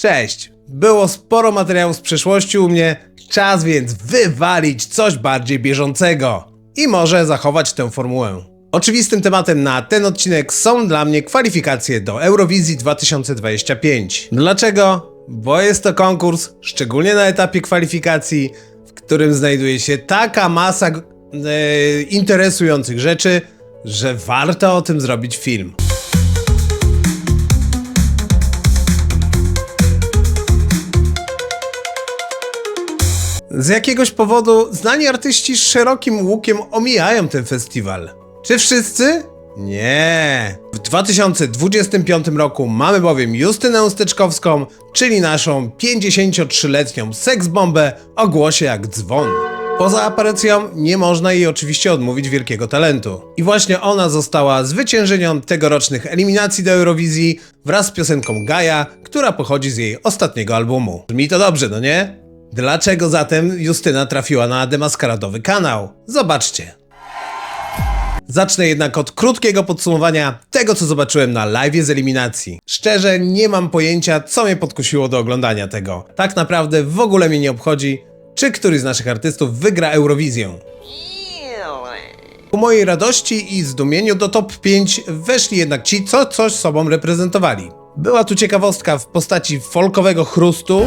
Cześć! Było sporo materiału z przeszłości u mnie, czas więc wywalić coś bardziej bieżącego i może zachować tę formułę. Oczywistym tematem na ten odcinek są dla mnie kwalifikacje do Eurowizji 2025. Dlaczego? Bo jest to konkurs, szczególnie na etapie kwalifikacji, w którym znajduje się taka masa e, interesujących rzeczy, że warto o tym zrobić film. Z jakiegoś powodu znani artyści z szerokim łukiem omijają ten festiwal. Czy wszyscy? Nie. W 2025 roku mamy bowiem Justynę Steczkowską, czyli naszą 53-letnią seksbombę o głosie jak dzwon. Poza aparycją nie można jej oczywiście odmówić wielkiego talentu. I właśnie ona została zwyciężynią tegorocznych eliminacji do Eurowizji wraz z piosenką Gaja, która pochodzi z jej ostatniego albumu. Brzmi to dobrze, no nie? Dlaczego zatem Justyna trafiła na demaskaradowy kanał? Zobaczcie. Zacznę jednak od krótkiego podsumowania tego, co zobaczyłem na live z eliminacji. Szczerze, nie mam pojęcia, co mnie podkusiło do oglądania tego. Tak naprawdę w ogóle mnie nie obchodzi, czy któryś z naszych artystów wygra Eurowizję. Ku mojej radości i zdumieniu do top 5 weszli jednak ci, co coś sobą reprezentowali. Była tu ciekawostka w postaci folkowego chrustu,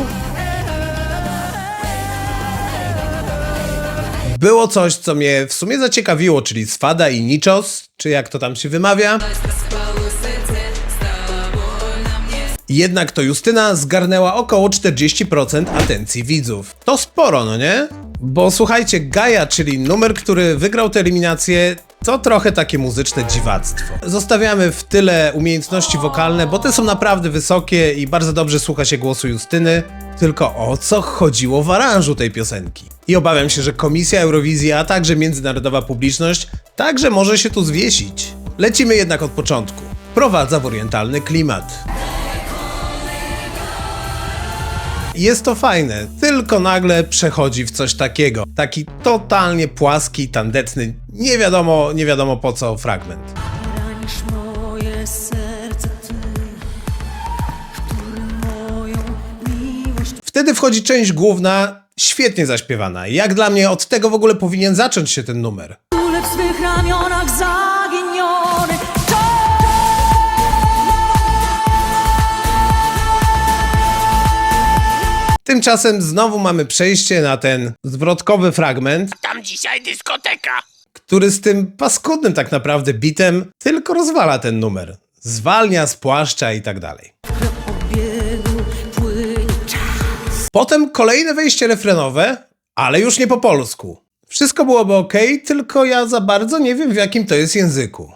było coś, co mnie w sumie zaciekawiło, czyli Swada i Nichos, czy jak to tam się wymawia. Jednak to Justyna zgarnęła około 40% atencji widzów. To sporo, no nie? Bo słuchajcie, Gaja, czyli numer, który wygrał tę eliminację, to trochę takie muzyczne dziwactwo. Zostawiamy w tyle umiejętności wokalne, bo te są naprawdę wysokie i bardzo dobrze słucha się głosu Justyny. Tylko o co chodziło w aranżu tej piosenki? I obawiam się, że Komisja Eurowizji, a także międzynarodowa publiczność także może się tu zwiesić. Lecimy jednak od początku. Prowadza w orientalny klimat. Jest to fajne, tylko nagle przechodzi w coś takiego. Taki totalnie płaski, tandetny, nie wiadomo, nie wiadomo po co fragment. Wtedy wchodzi część główna, świetnie zaśpiewana. Jak dla mnie od tego w ogóle powinien zacząć się ten numer. W swych ramionach zaginiony Tymczasem znowu mamy przejście na ten zwrotkowy fragment, Tam dzisiaj dyskoteka. który z tym paskudnym tak naprawdę bitem tylko rozwala ten numer. Zwalnia, spłaszcza i tak dalej. Potem kolejne wejście refrenowe, ale już nie po polsku. Wszystko byłoby ok, tylko ja za bardzo nie wiem w jakim to jest języku.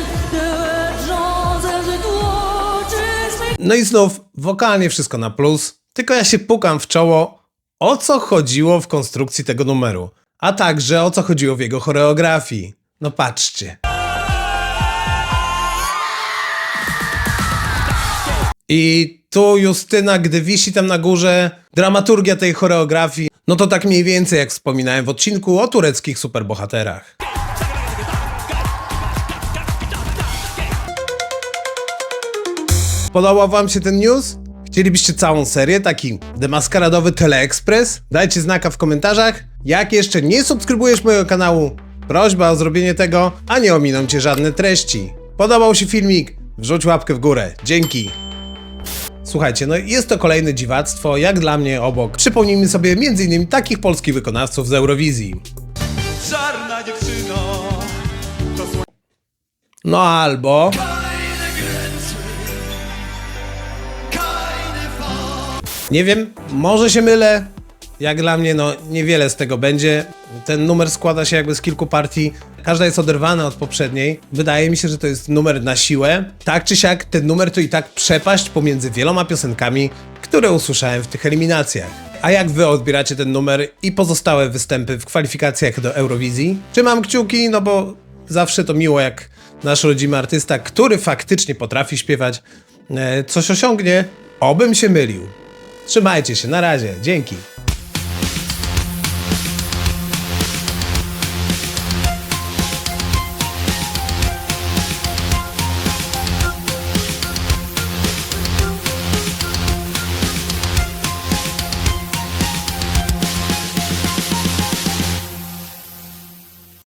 No i znów wokalnie wszystko na plus, tylko ja się pukam w czoło, o co chodziło w konstrukcji tego numeru, a także o co chodziło w jego choreografii. No patrzcie. I tu Justyna, gdy wisi tam na górze, dramaturgia tej choreografii, no to tak mniej więcej jak wspominałem w odcinku o tureckich superbohaterach. Podobał wam się ten news? Chcielibyście całą serię, taki demaskaradowy teleekspres? Dajcie znaka w komentarzach. Jak jeszcze nie subskrybujesz mojego kanału, prośba o zrobienie tego, a nie ominą cię żadne treści. Podobał się filmik? Wrzuć łapkę w górę. Dzięki. Słuchajcie, no jest to kolejne dziwactwo, jak dla mnie obok. Przypomnijmy sobie m.in. takich polskich wykonawców z Eurowizji. Czarna dziewczyno No albo... Nie wiem, może się mylę. Jak dla mnie, no niewiele z tego będzie. Ten numer składa się jakby z kilku partii. Każda jest oderwana od poprzedniej. Wydaje mi się, że to jest numer na siłę. Tak czy siak, ten numer to i tak przepaść pomiędzy wieloma piosenkami, które usłyszałem w tych eliminacjach. A jak wy odbieracie ten numer i pozostałe występy w kwalifikacjach do Eurowizji? Trzymam kciuki, no bo zawsze to miło, jak nasz rodzimy artysta, który faktycznie potrafi śpiewać, e, coś osiągnie. Obym się mylił. Trzymajcie się, na razie, dzięki.